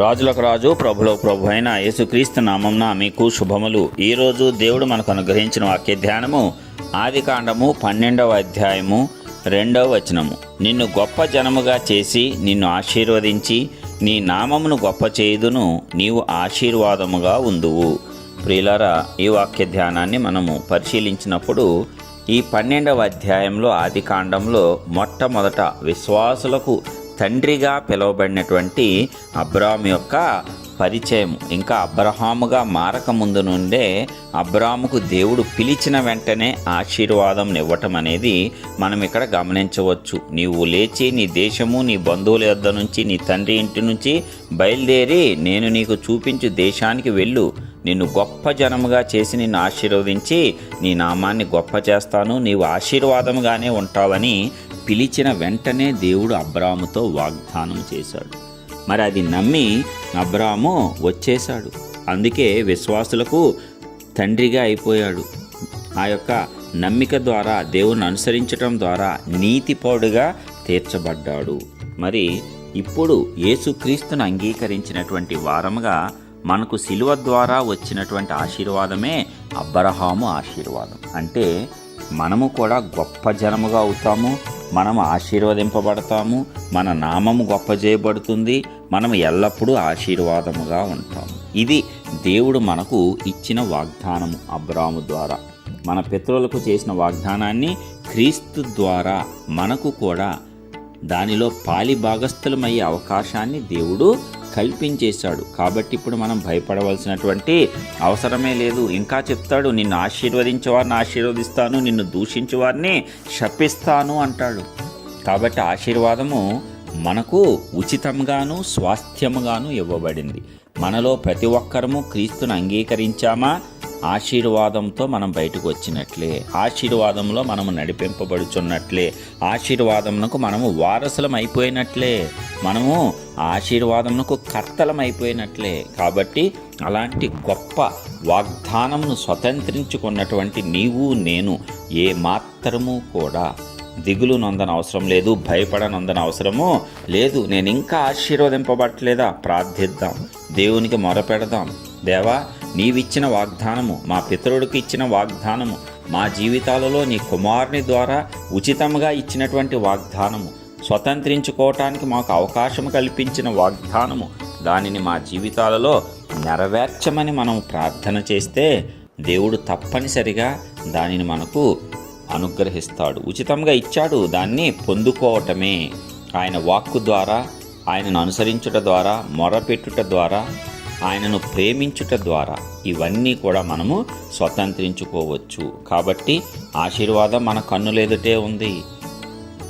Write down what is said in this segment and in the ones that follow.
రాజులకు రాజు ప్రభులో ప్రభు అయిన యేసుక్రీస్తు నామంన మీకు శుభములు. ఈరోజు దేవుడు మనకు అనుగ్రహించిన వాక్య ధ్యానము ఆది కాండము పన్నెండవ అధ్యాయము రెండవ వచనము. నిన్ను గొప్ప జనముగా చేసి నిన్ను ఆశీర్వదించి నీ నామమును గొప్ప చేయుదును నీవు ఆశీర్వాదముగా ఉందువు. ప్రియులారా ఈ వాక్య ధ్యానాన్ని మనము పరిశీలించినప్పుడు ఈ పన్నెండవ అధ్యాయంలో ఆది కాండంలో మొట్టమొదట విశ్వాసులకు తండ్రిగా పిలువబడినటువంటి అబ్రామ్ యొక్క పరిచయం ఇంకా అబ్రహాముగా మారక ముందు నుండే అబ్రాముకు దేవుడు పిలిచిన వెంటనే ఆశీర్వాదం ఇవ్వటం అనేది మనం ఇక్కడ గమనించవచ్చు. నీవు లేచి నీ దేశము నీ బంధువుల యొద్ద నుంచి నీ తండ్రి ఇంటి నుంచి బయలుదేరి నేను నీకు చూపించు దేశానికి వెళ్ళు. నిన్ను గొప్ప జనముగా చేసి నిన్ను ఆశీర్వదించి నీ నామాన్ని గొప్ప చేస్తాను. నీవు ఆశీర్వాదముగానే ఉంటావని పిలిచిన వెంటనే దేవుడు అబ్రాముతో వాగ్దానం చేశాడు. మరి అది నమ్మి అబ్రాము వచ్చేశాడు. అందుకే విశ్వాసులకు తండ్రిగా అయిపోయాడు. ఆ యొక్క నమ్మిక ద్వారా దేవుని అనుసరించటం ద్వారా నీతిపౌడుగా తీర్చబడ్డాడు. మరి ఇప్పుడు యేసుక్రీస్తును అంగీకరించినటువంటి వారముగా మనకు శిలువ ద్వారా వచ్చినటువంటి ఆశీర్వాదమే అబ్రహాము ఆశీర్వాదం. అంటే మనము కూడా గొప్ప జనముగా అవుతాము మనం ఆశీర్వదింపబడతాము మన నామము గొప్ప చేయబడుతుంది మనం ఎల్లప్పుడూ ఆశీర్వాదముగా ఉంటాము. ఇది దేవుడు మనకు ఇచ్చిన వాగ్దానము అబ్రాము ద్వారా. మన పితరులకు చేసిన వాగ్దానాన్ని క్రీస్తు ద్వారా మనకు కూడా దానిలో పాలి భాగస్థులమయ్యే అవకాశాన్ని దేవుడు కల్పించేశాడు. కాబట్టి ఇప్పుడు మనం భయపడవలసినటువంటి అవసరమే లేదు. ఇంకా చెప్తాడు నిన్ను ఆశీర్వదించే వారిని ఆశీర్వదిస్తాను నిన్ను దూషించే వారిని శపిస్తాను అంటాడు. కాబట్టి ఆశీర్వాదము మనకు ఉచితంగాను స్వాస్థ్యముగాను ఇవ్వబడింది. మనలో ప్రతి ఒక్కరము క్రీస్తును అంగీకరించామా? ఆశీర్వాదంతో మనం బయటకు వచ్చినట్లే. ఆశీర్వాదంలో మనము నడిపింపబడుచున్నట్లే. ఆశీర్వాదమునకు మనము వారసులం అయిపోయినట్లే మనము ఆశీర్వాదమునకు కర్తలం అయిపోయినట్లే కాబట్టి అలాంటి గొప్ప వాగ్దానమును స్వతంత్రించుకున్నటువంటి నీవు నేను ఏ మాత్రము కూడా దిగులు నొందన అవసరం లేదు భయపడనందన అవసరము లేదు. నేను ఇంకా ఆశీర్వదింపబట్టలేదా ప్రార్థిద్దాం. దేవునికి మొరపెడదాం. దేవా నీవిచ్చిన వాగ్దానము మా పితరుడికి ఇచ్చిన వాగ్దానము మా జీవితాలలో నీ కుమారుని ద్వారా ఉచితంగా ఇచ్చినటువంటి వాగ్దానము స్వతంత్రించుకోవటానికి మాకు అవకాశం కల్పించిన వాగ్దానము దానిని మా జీవితాలలో నెరవేర్చమని మనం ప్రార్థన చేస్తే దేవుడు తప్పనిసరిగా దానిని మనకు అనుగ్రహిస్తాడు. ఉచితంగా ఇచ్చాడు దాన్ని పొందుకోవటమే. ఆయన వాక్కు ద్వారా ఆయనను అనుసరించుట ద్వారా మొరపెట్టుట ద్వారా ఆయనను ప్రేమించుట ద్వారా ఇవన్నీ కూడా మనము స్వతంత్రించుకోవచ్చు. కాబట్టి ఆశీర్వాదం మన కన్నులెదుటే ఉంది.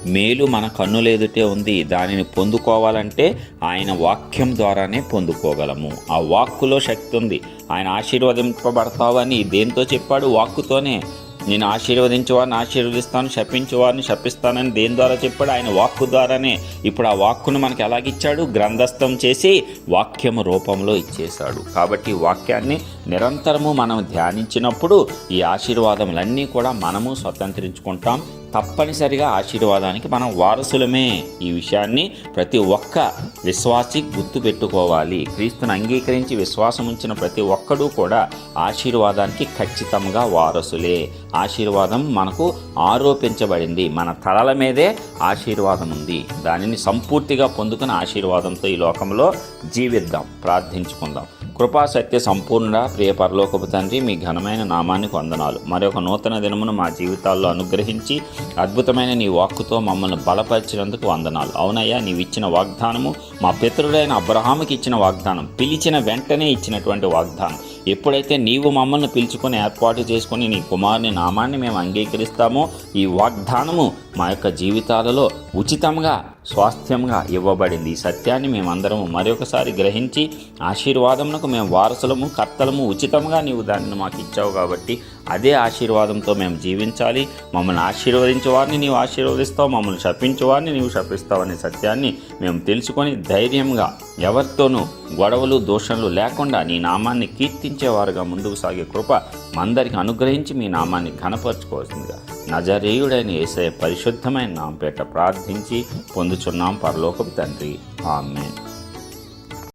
మేలు మన కన్నులెదుటే ఉంది. దానిని పొందుకోవాలంటే ఆయన వాక్యం ద్వారానే పొందుకోగలము. ఆ వాక్కులో శక్తి ఉంది. ఆయన ఆశీర్వదింపబడతావని దేంతో చెప్పాడు? వాక్కుతోనే. నేను ఆశీర్వదించేవారిని ఆశీర్వదిస్తాను శపించేవారిని శపిస్తానని దేని ద్వారా చెప్పాడు? ఆయన వాక్కు ద్వారానే. ఇప్పుడు ఆ వాక్కును మనకి ఎలాగిచ్చాడు గ్రంథస్థం చేసి వాక్యము రూపంలో ఇచ్చేశాడు. కాబట్టి వాక్యాన్ని నిరంతరము మనం ధ్యానించినప్పుడు ఈ ఆశీర్వాదములన్నీ కూడా మనము స్వతంత్రించుకుంటాం. తప్పనిసరిగా ఆశీర్వాదానికి మనం వారసులమే. ఈ విషయాన్ని ప్రతి ఒక్క విశ్వాసి గుర్తుపెట్టుకోవాలి. క్రీస్తుని అంగీకరించి విశ్వాసం ఉంచిన ప్రతి ఒక్కడూ కూడా ఆశీర్వాదానికి ఖచ్చితంగా వారసులే. ఆశీర్వాదం మనకు ఆరోపించబడింది. మన తలల మీదే ఆశీర్వాదం ఉంది. దానిని సంపూర్తిగా పొందుకుని ఆశీర్వాదంతో ఈ లోకంలో జీవిద్దాం. ప్రార్థించుకుందాం. కృపా సత్య సంపూర్ణ ప్రియ పరలోకపు తండ్రి మీ ఘనమైన నామానికి వందనాలు. మరొక నూతన దినమును మా జీవితాల్లో అనుగ్రహించి అద్భుతమైన నీ వాక్కుతో మమ్మల్ని బలపరిచినందుకు వందనాలు. అవునయ్యా నీవిచ్చిన వాగ్దానము మా పితరుడైన అబ్రహాముకి ఇచ్చిన వాగ్దానం పిలిచిన వెంటనే ఇచ్చినటువంటి వాగ్దానం. ఎప్పుడైతే నీవు మమ్మల్ని పిలుచుకొని ఏర్పాటు చేసుకొని నీ కుమారుని నామాన్ని మేము అంగీకరిస్తామో ఈ వాగ్దానము మా యొక్క జీవితాలలో ఉచితంగా స్వాస్థ్యంగా ఇవ్వబడింది. ఈ సత్యాన్ని మేమందరము మరొకసారి గ్రహించి ఆశీర్వాదమునకు మేము వారసులము కర్తలము ఉచితంగా నీవు దానిని మాకు ఇచ్చావు కాబట్టి అదే ఆశీర్వాదంతో మేము జీవించాలి. మమ్మల్ని ఆశీర్వదించే వారిని నీవు ఆశీర్వదిస్తావు మమ్మల్ని శపించే వారిని నీవు శపిస్తావు అనే సత్యాన్ని మేము తెలుసుకొని ధైర్యంగా ఎవరితోనూ గొడవలు దోషణలు లేకుండా నీ నామాన్ని కీర్తించేవారుగా ముందుకు సాగే కృప మందరికి అనుగ్రహించి మీ నామాన్ని ఘనపరచుకోవాల్సిందిగా నజరేయుడైన ఏసే పరిశుద్ధమైన నాంపేట ప్రార్థించి పొందుచున్నాం పరలోకపు తండ్రి. ఆమె